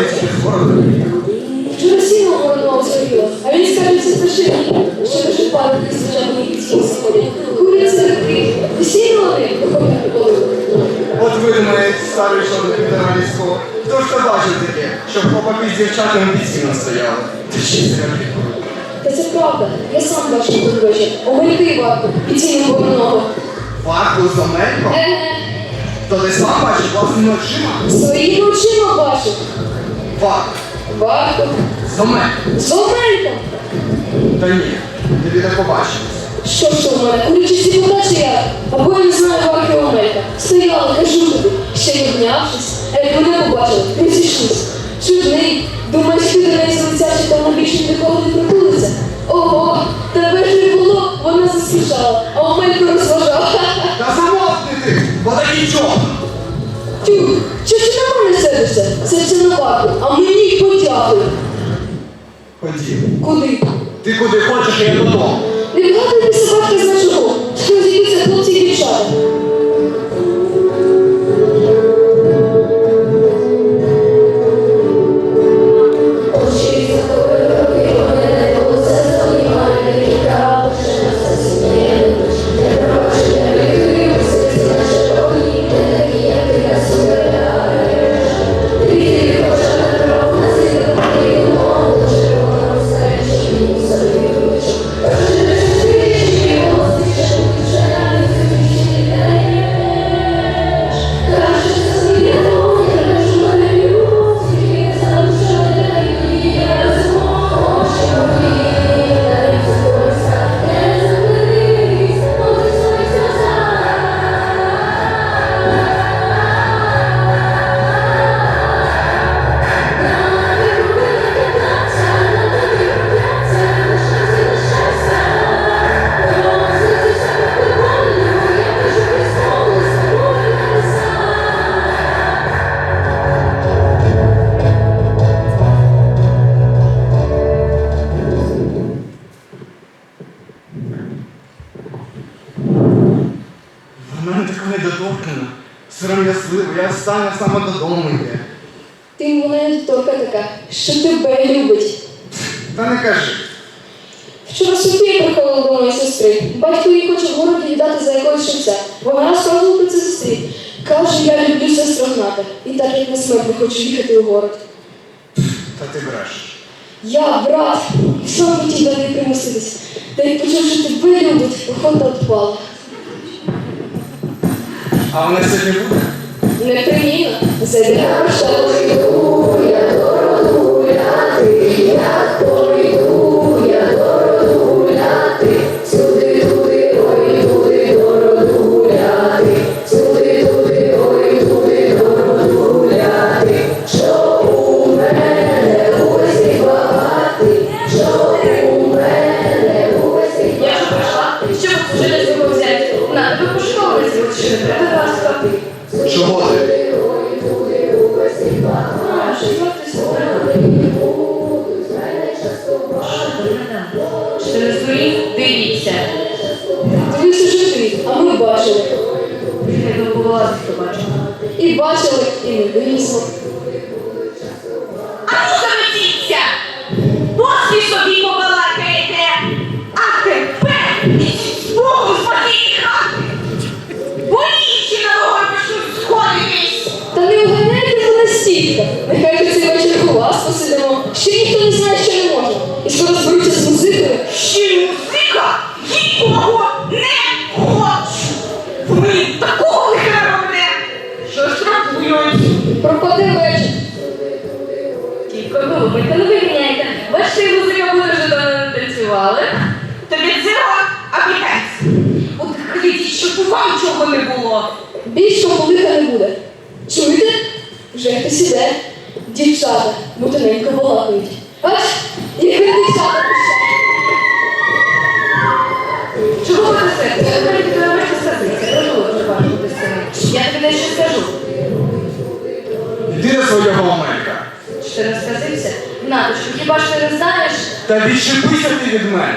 Не знаю, чи з сіно городного згоріло, а він скажеться страшні, що дуже пару звичайно під стіл сходять. Курять середки, весільно вони виходять не коли. От ви думаєте, старий чоловік Підаранського. Хто ж то бачив таке, щоб хлопаки з дівчатами під стіном стояли? Ти ще серед Та це правда, я сам тут вечір. Огольки варто, під сіном вороного. Варку з Омельком? Е, То ти сам бачив власними очима? своїми очима бачив. Варто, З Омельком. з Та ні, тобі не побачилось. Що ж то в мене, сіпота чи я? Або я не знаю варки Омелька. Стояла, кажу тобі, ще й обнявшись, а як мене побачили, розійшлись. Чудний, думаєш, ти до неї залицявши, та вона більше ніколи не притулиться? Ого, тебе ж не було, вона заспішала, а Омелько розважав. Та замовкни ти, бо такий чого? Що ти на мене сердишся? Серце на варку, а мені подякуй. Ходім. Куди? Ти куди хочеш, я додому. Не вгадуйте собаки за чого. що зійдуться хлопці і дівчата. Вона така, що тебе любить. Та не кажи. Вчора Софія приходила до моєї сестри. Батько її хоче в городі віддати за якогось шевця. Вона розказувала про це сестрі. Каже, я люблю сестру гнати. І так як на смерть хочу їхати у город. Та ти брешеш. Я, брат, сам хотів до неї примуситись. Та й почув, що тебе любить, охота відпала. А вона сьогодні буде? Непримінно, зайде прощати. Я Нехай же цей вечір у вас посидимо. Ще ніхто не знає, що не може. І скоро зберуться з музикою. Ще й музика нікого не хочу! Ви такого лиха робите, що штрафують! Пропаде вечір. Тільки голубенька, не виганяйте. Бачите, музика буде вже давно не танцювали. Тобі цього апітець! От глядіть, щоб вам чого не було! Більше лиха не буде. Чуєте? Вже хтось іде. Дівчата бутиненько балакають. Аж, як дівчата Чого ви несете? Я не можу сказати. Прошу, дуже важко. Я тобі дещо скажу. Іди до свого омелька. Чи ти розказився? Наточку, хіба ж ти не знаєш? Та відчепися ти від мене.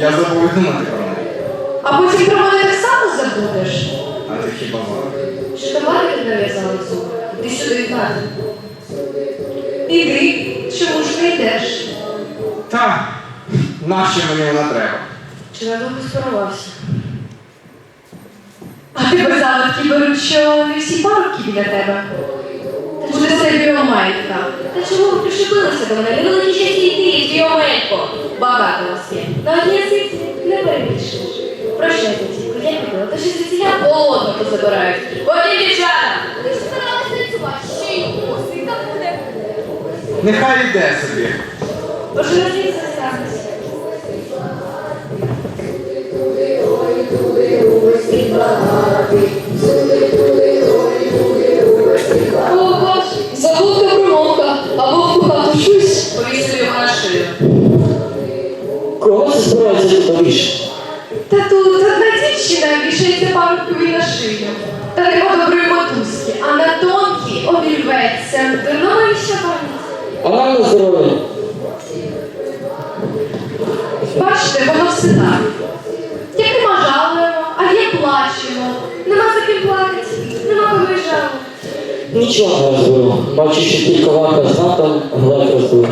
Я забув думати про неї. А потім про мене так само забудеш. А ти хіба варто? Що товари тобі нав'язали зуби? Ти сюди йдати. Іди, чому ж не йдеш? Та, нащо мені вона треба? Чи надовго спарувався? А тебе заводки беруть, що не всі парубки біля тебе. Це біомайка. Та чому ви пришипилися до мене? Не великі щастя йти, Біомелько. Багато вас є. На одній ситі не перебільшиш. Прощайте, тітко, я піду, Та що звідси я Голодно позабирають. Одні дівчата! Ти ж збиралась танцювати, ще й музика буде. Нехай йде собі. Боже, розліз збираєшся тут? Та тут одна дівчина вішається парубкові на шию. Та нема доброї мотузки, а на тонкій обірветься. Дурного і ще пам'ять. А нам на здоров'я. Бачите, воно все так. Як нема жалуємо, а як плачемо. Нема за ким плакати, нема кого жалувати. Нічого не розберу. Бачу, що тільки варка з натом гладь розбив.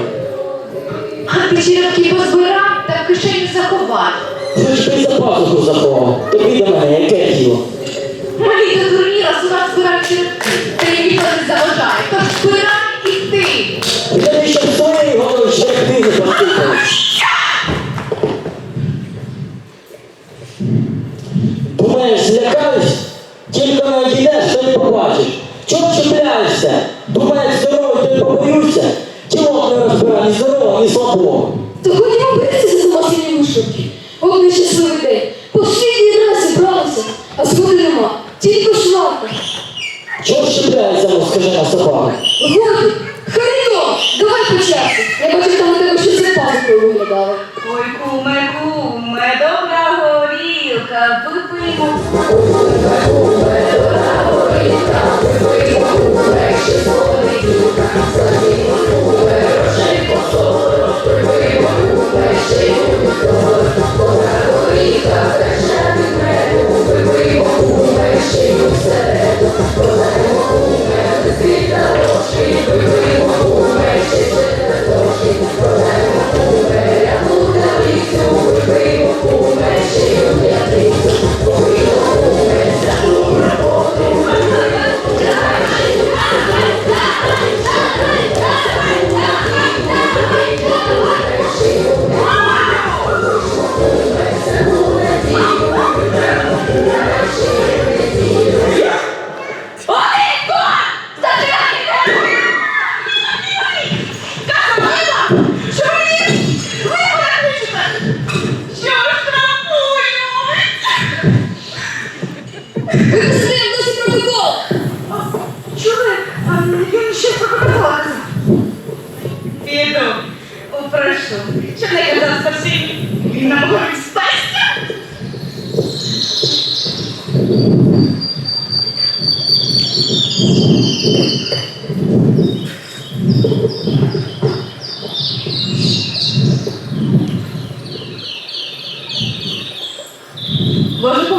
А ти черепки позбирав в кишені заховав. Що ж ти за пазуху заховав? Тобі до мене яке діло? До турніра сюди збирав черепки. Та їм ніхто не заважає. Тож збирай і ти. Я ще в своєї голови ще ти не постукав. Думаєш, злякаюсь? Тільки не одійдеш, то не побачиш. Чого чіпляєшся? Думаєш, здоровий, то й побоюся? Тіло не розбирає ні здорового, ні слабого. То ходімо домашні вишивки. От нещасливий день.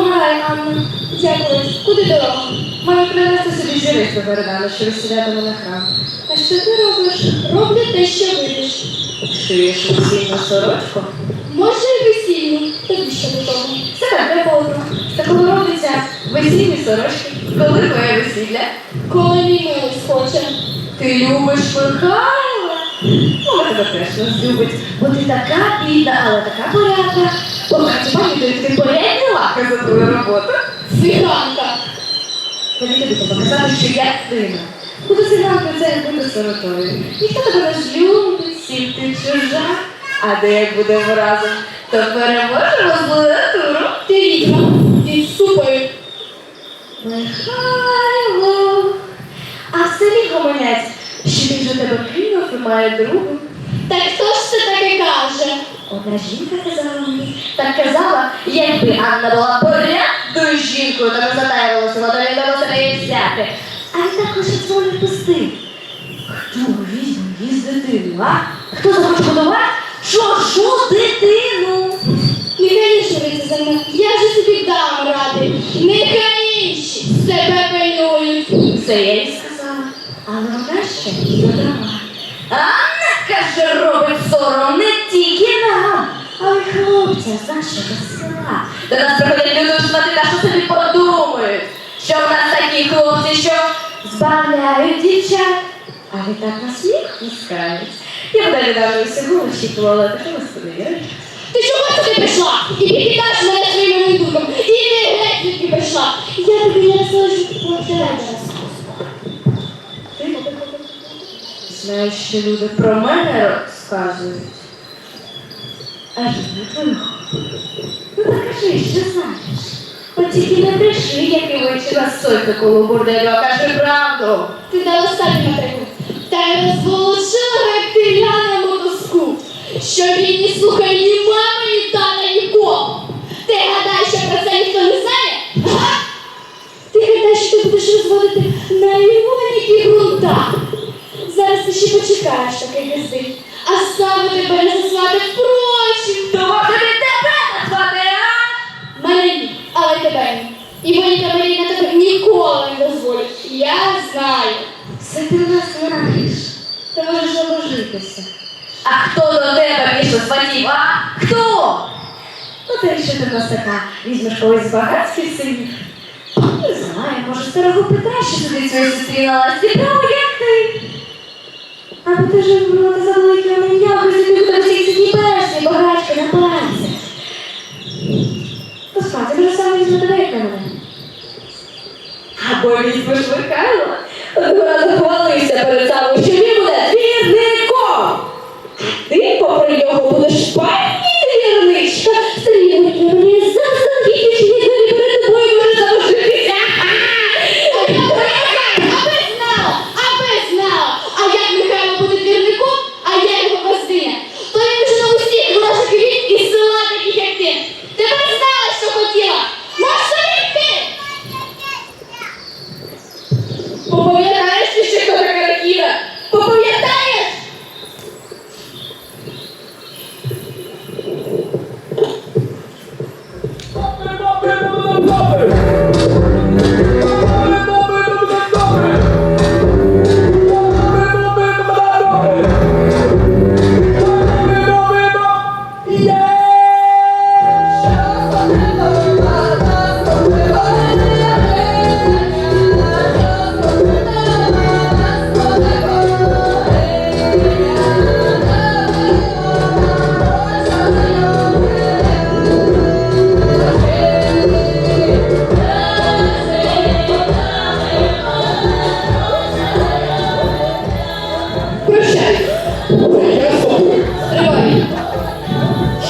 Помагай, Анна. Дякую. Куди дорога? Маю принести собі до Вердана, що висідатиме на храм. А що ти робиш? Роблю те, що видиш. Шиєш весільну сорочку. Може і весільні. Тобі що до того? Це для подруг. З такого робиться весільні сорочки. Коли твоє весілля? Коли мій милий схоче. Ти любиш Михайла? Морда теж нас любить, бо ти така бідна, але така порядна. Помаці пам'ятаю, ти порядні лака за твою роботу. Циганка. Тоді тобі показати, що я сина. Буду циганка, це як буде сиротою. Ніхто тебе не любить, всім ти чужа. А де як будемо разом, то переможемо з литературу. Ти відьма, ти супер. Михайло. А в селі гомонець, що він же тебе і має другу. Так хто ж це таке каже? Одна жінка казала мені, так казала, якби Анна була порядною жінкою, то не затаювалася, то не вдалося неї взяти. А він також цього не пустив. Хто візьме їсть дитину, а? Хто захоче годувати? Чужу дитину? Нехай інші ви за мене. Я вже собі дам ради. Нехай інші себе пильнують. Це я їй сказала. Але вона ще не додала. Анна, каже, робить сором не тільки нам, але й хлопцям з нашого села. До нас приходять люди узнати, та що собі подумають, що в нас такі хлопці, що збавляють дівчат. А ви так на сміх пускають. Я б далі даже всього очікувала, так що вас подивіться. Ти чого сюди прийшла? І підкидаєш мене своїми вибухами. І ти геть звідки прийшла. Я тобі не розкажу попередження. Знаю, що люди про мене розказують. А я не. Ну так кажи, що знаєш. От тільки не бреши, як і вичі на сойку коло бурделю, а кажи правду. Ти дала самі на. Та й розголошила рептиля на мотоску. Що він не слухає ні мами, ні тата, нікого. Ти гадаєш, що про це ніхто не знає? Ти гадаєш, що ти будеш розводити на його івоніки ґрунта. Зараз ти ще почекаєш такий гризди. А саме тебе не засвати впрочем. Тому тобі тебе назвати, а? Мене ні, але тебе ні. І Моніка Маріна тебе ніколи не дозволить. Я знаю. Це ти в нас знаєш. Ти можеш заложитися. А хто до тебе більше сватів, а? Хто? Ну ти що ти в нас така? Візьмеш когось з багатських синів. Не знаю, може старого Петра, що сидить своїй сестрі на. Право, як ти? Або ти ж вибрала за великим ім'ям, і ти буде всіх ці перші багачки на пальці. То справді, вже саме візьме тебе, як на мене. Або візьмеш Михайла, одного разу хвалився перед самим, що він буде візником. Ти попри нього будеш пані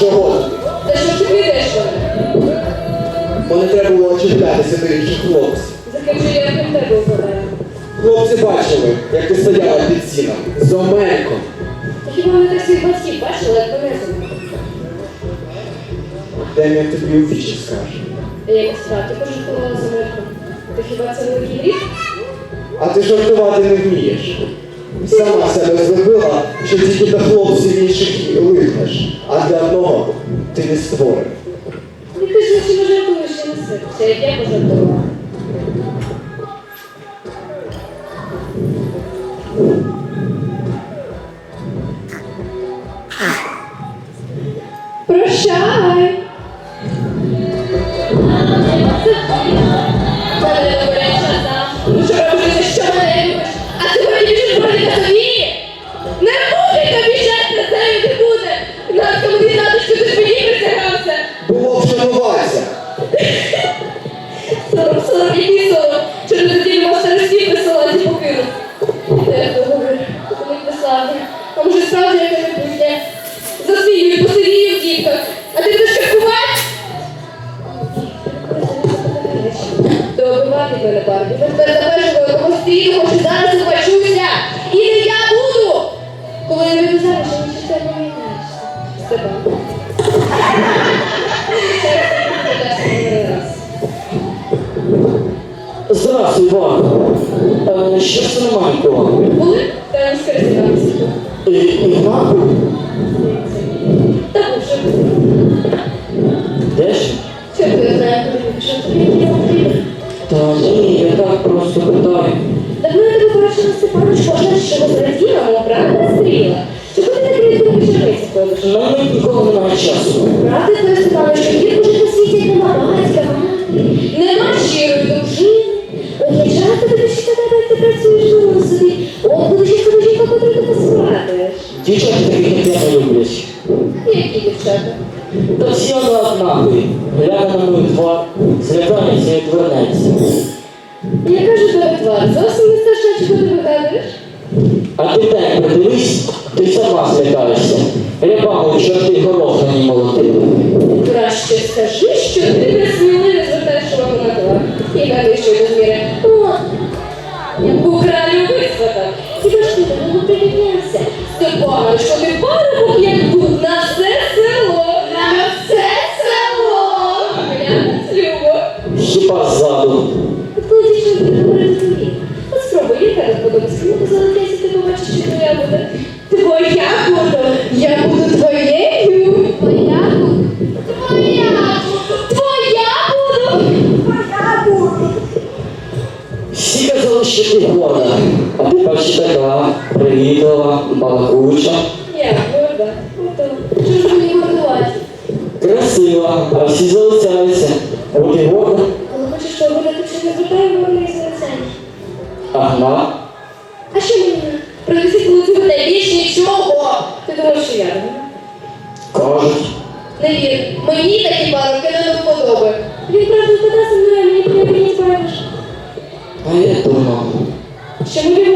Чого? Та що ти підеш мене? Бо не треба було чіплятися до інших хлопців. Закажи, я на тебе упадаю. Хлопці бачили, як ти стояла під сіном з Оменком. Та хіба вони так своїх батьків бачили, як понесли? Дем'ян тобі у вічі скаже. Я як справді пожартувала за мирком. Та хіба це великий гріх? А ти жартувати не вмієш. Сама себе зробила, що тільки до хлопців інших липнеш, а для одного ти не створив. Ну ти ж не жартуєш, не все. Як я пожартувала. Що зраділа, мов правда стріла? Чого ти так рідко на вечорниці ходиш? На мене ніколи немає часу. Правда, твоя Степанович, що гірко жити на світі, як нема батька, мати, нема щирої дружини. От я часто тобі ще тебе, як ти працюєш дома собі. От буде ще тобі жінка, котру ти посватаєш. Дівчата таких як я не люблять. Які дівчата? Та всі вони однакові. Гляне на мою твар, злякається і вернеться. Я кажу тебе твар, зовсім не страшно, чого ти вигадуєш? А ти так придивись, ти сама злякаєшся. Рябами чорти горох на ній молотили. Краще скажи, що ти не несміливо звертаєш увагу на твар. І гадуєш, що до зміри. О, яку кралю висватав. Хіба ж ти до нього прирівнявся? Степанович, що ти парубок, як тут, на все село. На все село. Я любо. Хіба ззаду. Коли дівчинка буде говорити тобі, от спробуй, яка не подобається. Ну, позалетайся, ти побачиш, що твоя буде. Твоя буду. Я буду твоєю. Твоя буду. Твоя буду. Твоя буду. Твоя буду. Всі ти горда. А ти бачиш така привітлива, балакуча, Я горда. Ж мені гордувати? красива, а всі залицяються. От і горда. Але хочеш, що буде, то чи не звертаю увагу на злицяння? Ага. А що мені? Принеси коли тебе більш нічого. Ти думаєш, що я думаю? Кажуть. Не вір, мені такі парубки не до вподоби. Він правда впадає зі мною, а мені не справиш. А я думав, Що